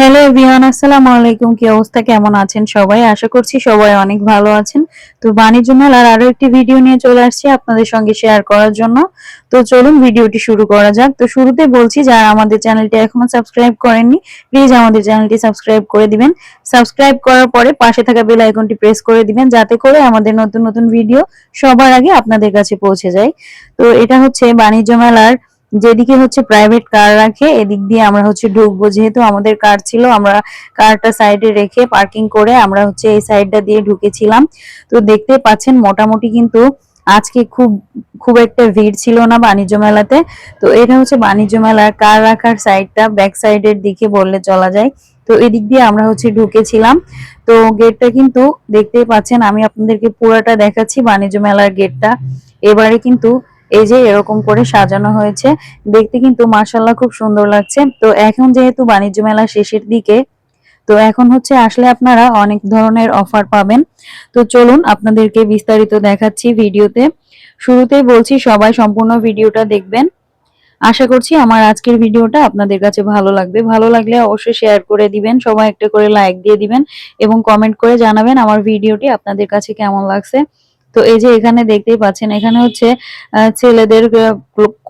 Hello everyone, আসসালামু আলাইকুম। কি অবস্থা? কেমন আছেন সবাই? আশা করছি সবাই অনেক ভালো আছেন। তো বাণিজ্য মেলার আরও একটি ভিডিও নিয়ে চলে আসছি আপনাদের সঙ্গে শেয়ার করার জন্য। তো চলুন ভিডিওটি শুরু করা যাক। তো শুরুতে বলছি, যারা আমাদের চ্যানেলটি এখনও সাবস্ক্রাইব করেননি, প্লিজ আমাদের চ্যানেলটি সাবস্ক্রাইব করে দিবেন। সাবস্ক্রাইব করার পরে পাশে থাকা বেল আইকনটি প্রেস করে দিবেন, যাতে করে আমাদের নতুন নতুন ভিডিও সবার আগে আপনাদের কাছে পৌঁছে যায়। তো এটা হচ্ছে বাণিজ্য মেলার যেদিকে হচ্ছে প্রাইভেট কার রাখে, এদিক দিয়ে আমরা হচ্ছে ঢুকবো। যেহেতু আমাদের কার ছিল, আমরা কারটা সাইডে রেখে পার্কিং করে আমরা হচ্ছে এই সাইডটা দিয়ে ঢুকেছিলাম। তো দেখতে পাচ্ছেন, মোটামুটি কিন্তু আজকে খুব খুব একটা ভিড় ছিল না বাণিজ্য মেলাতে। তো এটা হচ্ছে বাণিজ্য মেলার কার রাখার সাইডটা ব্যাক সাইডের দিকে বললে চলা যায়। তো এদিক দিয়ে আমরা হচ্ছে ঢুকেছিলাম। তো গেটটা কিন্তু দেখতেই পাচ্ছেন, আমি আপনাদেরকে পুরোটা দেখাচ্ছি বাণিজ্য মেলার গেটটা এবারে কিন্তু এই যে এরকম করে সাজানো হয়েছে, দেখতে কিন্তু মার্শাল্লাহ খুব সুন্দর লাগছে। তো এখন যেহেতু বাণিজ্য মেলা শেষের দিকে, তো এখন হচ্ছে আসলে আপনারা অনেক ধরনের অফার পাবেন। তো চলুন আপনাদেরকে বিস্তারিত দেখাচ্ছি ভিডিওতে। শুরুতেই বলছি, সবাই সম্পূর্ণ ভিডিওটা দেখবেন। আশা করছি আমার আজকের ভিডিওটা আপনাদের কাছে ভালো লাগবে। ভালো লাগলে অবশ্যই শেয়ার করে দিবেন, সবাই একটা করে লাইক দিয়ে দিবেন এবং কমেন্ট করে জানাবেন আমার ভিডিওটি আপনাদের কাছে কেমন লাগছে। তো এই যে এখানে দেখতেই পাচ্ছেন, এখানে হচ্ছে ছেলেদের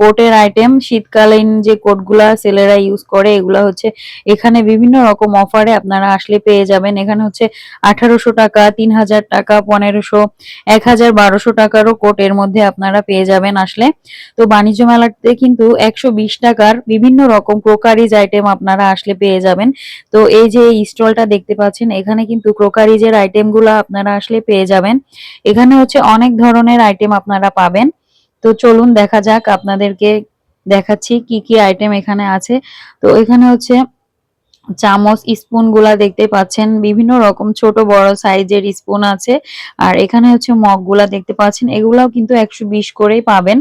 কোটের আইটেম শীতকালীন যে কোটগুলা ছেলেরা ইউজ করে, এগুলা হচ্ছে এখানে বিভিন্ন রকম অফারে আপনারা আসলে পেয়ে যাবেন। এখানে হচ্ছে আঠারোশো টাকা, তিন হাজার টাকা, পনেরোশো, এক হাজার বারোশো টাকারও কোট এর মধ্যে আপনারা পেয়ে যাবেন আসলে। তো বাণিজ্য মেলাতে কিন্তু একশো বিশ টাকার বিভিন্ন রকম ক্রোকারিজ আইটেম আপনারা আসলে পেয়ে যাবেন। তো এই যে স্টলটা দেখতে পাচ্ছেন, এখানে কিন্তু ক্রোকারিজের আইটেমগুলো আপনারা আসলে পেয়ে যাবেন। এখানে হচ্ছে অনেক ধরনের আইটেম আপনারা পাবেন। তো চলুন দেখা যাক আপনাদেরকে দেখাচ্ছি কি কি আইটেম এখানে আছে। তো এখানে হচ্ছে চামচ স্পুনগুলা দেখতে পাচ্ছেন। বিভিন্ন রকম ছোট, বড় সাইজের স্পুন আছে। আর এখানে হচ্ছে মগগুলা দেখতে পাচ্ছেন। এগুলাও কিন্তু একশো বিশ করেই পাবেন।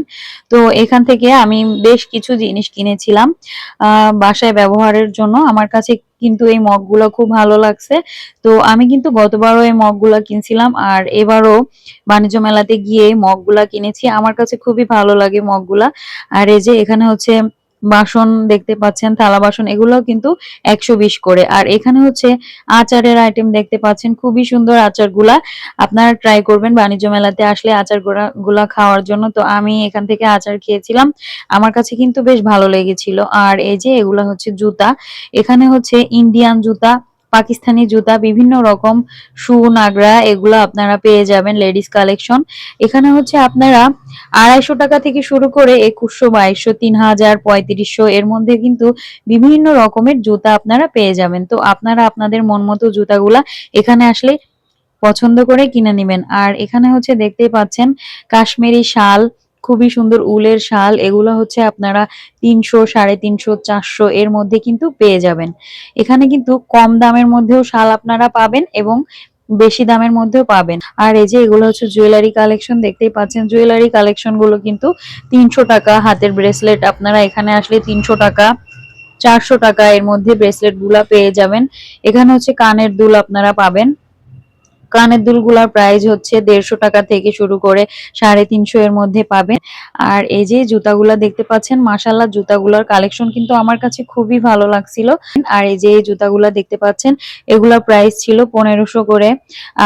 তো এখান থেকে আমি বেশ কিছু জিনিস কিনেছিলাম, আহ, বাসায় ব্যবহারের জন্য। আমার কাছে কিন্তু এই মগগুলো খুব ভালো লাগছে। তো আমি কিন্তু গতবারও এই মগগুলা কিনছিলাম আর এবারও বাণিজ্য মেলাতে গিয়ে মগগুলা কিনেছি। আমার কাছে খুবই ভালো লাগে মগগুলা। আর এই যে এখানে হচ্ছে বাসন দেখতে পাচ্ছেন, থালা বাসন, এগুলোও কিন্তু একশো বিশ করে। আর এখানে হচ্ছে আচারের আইটেম দেখতে পাচ্ছেন, খুবই সুন্দর আচারগুলা। আপনারা ট্রাই করবেন বাণিজ্য মেলাতে আসলে আচারগুলা খাওয়ার জন্য। তো আমি এখান থেকে আচার খেয়েছিলাম। আমার কাছে কিন্তু বেশ ভালো লেগেছিল। আর এই যে এগুলা হচ্ছে জুতা, এখানে হচ্ছে ইন্ডিয়ান জুতা পাকিস্তানি জুতা, বিভিন্ন রকম শু নাগরা এগুলো আপনারা পেয়ে যাবেন লেডিস কালেকশন। এখানে হচ্ছে আপনারা আড়াইশো টাকা থেকে শুরু করে একুশশো, বাইশশো, তিন হাজার, পঁয়ত্রিশশো, এর মধ্যে কিন্তু বিভিন্ন রকমের জুতা আপনারা পেয়ে যাবেন। তো আপনারা আপনাদের মন মতো জুতাগুলা এখানে আসলে পছন্দ করে কিনে নেবেন। আর এখানে হচ্ছে দেখতেই পাচ্ছেন কাশ্মীরি শাল খুবই সুন্দর উলের শাল, এগুলো হচ্ছে আপনারা তিনশো, সাড়ে তিনশো, চারশো এর মধ্যে কিন্তু পেয়ে যাবেন। এখানে কিন্তু কম দামের মধ্যেও শাল আপনারা পাবেন এবং বেশি দামের মধ্যেও পাবেন। আর এই যে এগুলো হচ্ছে জুয়েলারি কালেকশন দেখতেই পাচ্ছেন জুয়েলারি কালেকশনগুলো কিন্তু তিনশো টাকা হাতের ব্রেসলেট আপনারা এখানে আসলে তিনশো টাকা, চারশো টাকা এর মধ্যে ব্রেসলেটগুলা পেয়ে যাবেন। এখানে হচ্ছে কানের দুল আপনারা পাবেন। কানের দুলগুলার প্রাইস হচ্ছে দেড়শো টাকা থেকে শুরু করে সাড়ে তিনশো এর মধ্যে পাবেন। আর এই যে জুতাগুলা দেখতে পাচ্ছেন মাসাল্লাহ জুতাগুলার কালেকশন কিন্তু আমার কাছে খুবই ভালো লাগছিল। আর এই যে জুতাগুলা দেখতে পাচ্ছেন, এগুলার প্রাইস ছিল পনেরোশো করে।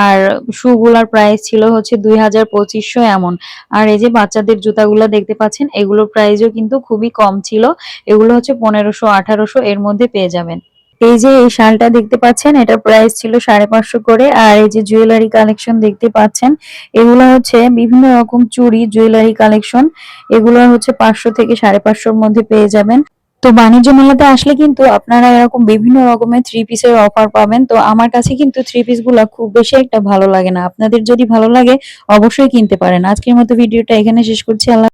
আর শুগুলার প্রাইস ছিল হচ্ছে দুই হাজার পঁচিশশো এমন। আর এই যে বাচ্চাদের জুতাগুলা দেখতে পাচ্ছেন, এগুলোর প্রাইসও কিন্তু খুবই কম ছিল। এগুলো হচ্ছে পনেরোশো আঠারোশো এর মধ্যে পেয়ে যাবেন। এই যে এই শালটা দেখতে পাচ্ছেন এটা প্রাইস ছিল সাড়ে পাঁচশো করে। আর এই যে জুয়েলারি কালেকশন দেখতে পাচ্ছেন, এগুলো হচ্ছে বিভিন্ন রকম চুড়ি জুয়েলারি কালেকশন এগুলো হচ্ছে পাঁচশো থেকে সাড়ে পাঁচশোর মধ্যে পেয়ে যাবেন। তো বাণিজ্য মেলাতে আসলে কিন্তু আপনারা এরকম বিভিন্ন রকমের থ্রি পিসের অফার পাবেন। তো আমার কাছে কিন্তু থ্রি পিসগুলা খুব বেশি একটা ভালো লাগে না। আপনাদের যদি ভালো লাগে, অবশ্যই কিনতে পারেন। আজকের মতো ভিডিওটা এখানে শেষ করছি। আল্লাহ